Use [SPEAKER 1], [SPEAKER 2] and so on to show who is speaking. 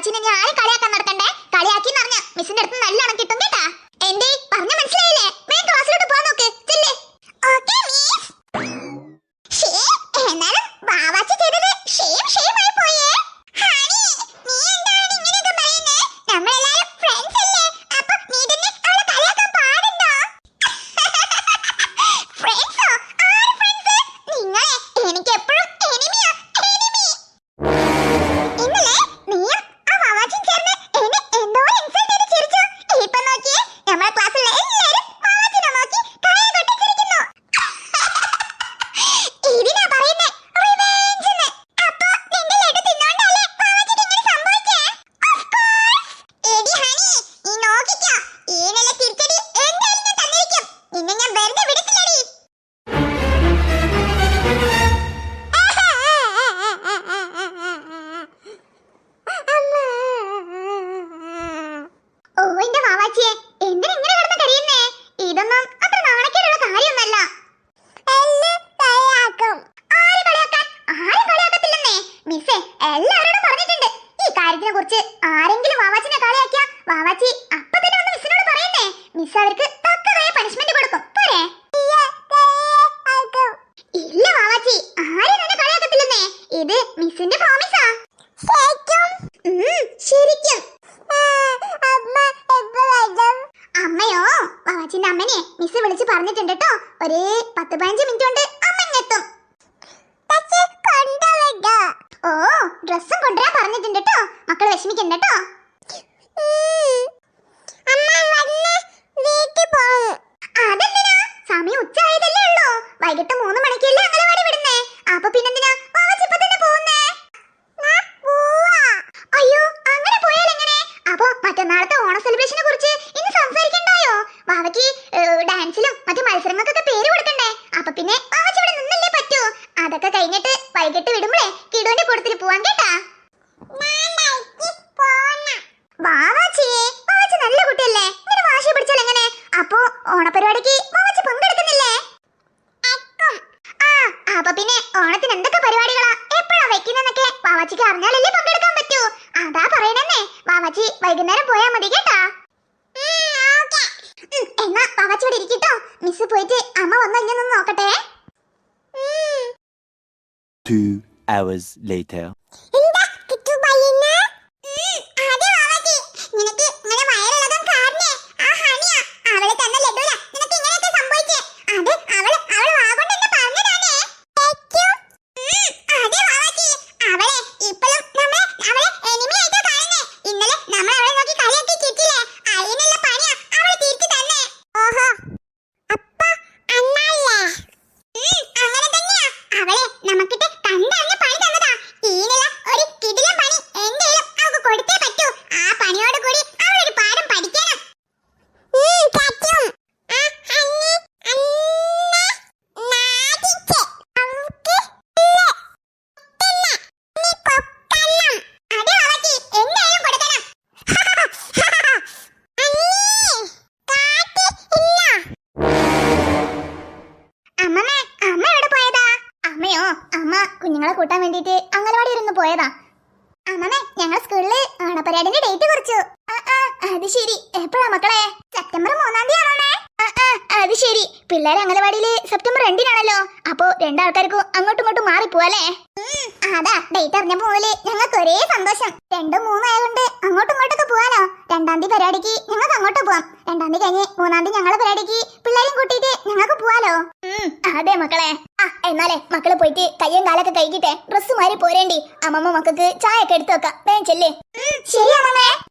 [SPEAKER 1] 今天你还 എല്ലാരോടും പറഞ്ഞിട്ടുണ്ട്. ഈ കാര്യത്തിനെ കുറിച്ച് ആരെങ്കിലും വാവാച്ചിനെ കളിയാക്കിയ വാവാച്ചി മിസ് അവർക്ക് തക്കതായ പണിഷ്മെന്റ് കൊടുക്കും. പോരെ? ഇല്ല വാവാച്ചി ആരും നിന്നെ കളിയാക്കത്തില്ലെന്നേ. ഇത് മിസ്സിന്റെ പ്രോമിസാ ശരിക്കും? അമ്മയോ? വാവാച്ചിന്റെ അമ്മനെ മിസ് വിളിച്ച് പറഞ്ഞിട്ടുണ്ട് കേട്ടോ ഒരേ പത്ത് പതിനഞ്ച് മിനിറ്റ് കൊണ്ട് അമ്മ ഇങ്ങെത്തും ഓ ഡ്രസ്സും കൊണ്ടുവരാൻ പറഞ്ഞിട്ടുണ്ട് കേട്ടോ മക്കൾ വിഷമിക്കണ്ട കേട്ടോ അപ്പൊ പിന്നെ ഓണത്തിന് എന്തൊക്കെ പരിപാടികളാ? എപ്പോഴാ വെക്കുന്നതെന്നൊക്കെ വാവാച്ചിക്ക് അറിഞ്ഞാലല്ലേ പങ്കെടുക്കാൻ പറ്റൂ. അതാ പറയണെന്നേ. വാവാച്ചി വൈകുന്നേരം പോയാ മതി കേട്ടാ. എന്നാ വാവാച്ചി ഇവിടെ ഇരിക്കട്ടോ. മിസ് പോയിട്ട് അമ്മ വന്നോ ഇല്ലെന്നൊന്ന് നോക്കട്ടെ.
[SPEAKER 2] Two hours later.
[SPEAKER 1] കുഞ്ഞുങ്ങളെ കൂട്ടാൻ വേണ്ടിട്ട് അംഗനവാടി ഇരുന്ന് പോയതാ. അമ്മമ്മേ ഞങ്ങൾ സ്കൂളിൽ ഓണപരിപാടിന്റെ ഡേറ്റ് കുറിച്ചു. അത് ശരി. എപ്പോഴാ മക്കളെ? സെപ്റ്റംബർ മൂന്നാം തീയതി ആണോണേ? അത് ശരി. പിള്ളേർ അംഗനവാടിയിൽ സെപ്റ്റംബർ രണ്ടിനാണല്ലോ. അപ്പോ രണ്ടാൾക്കാർക്കും അങ്ങോട്ടും ഇങ്ങോട്ടും മാറി പോവാലേ അതാ ഡേറ്റ് അറിഞ്ഞ പോലെ ഞങ്ങൾക്ക് ഒരേ സന്തോഷം. രണ്ടും മൂന്നും ആയതുകൊണ്ട് അങ്ങോട്ടും ഇങ്ങോട്ടൊക്കെ പോവാലോ. രണ്ടാം തീയതി പരിപാടിക്ക് ഞങ്ങൾക്ക് അങ്ങോട്ട് പോവാം. രണ്ടാം തീയതി കഴിഞ്ഞ് മൂന്നാം തീയതി ഞങ്ങളെ പരിപാടിക്ക് പിള്ളേരെയും കൂട്ടിയിട്ട് ഞങ്ങൾക്ക് പോവാലോ. അതെ മക്കളെ. ആ എന്നാലേ മക്കൾ പോയിട്ട് കയ്യും കാലൊക്കെ കഴുകിട്ടെ ഡ്രസ്സ് മാറി പോരേണ്ടി. അമ്മമ്മ മക്കൾക്ക് ചായ ഒക്കെ എടുത്തു വെക്കാം. വേഗം ചെല്ലേ. ശരി അമ്മമ്മ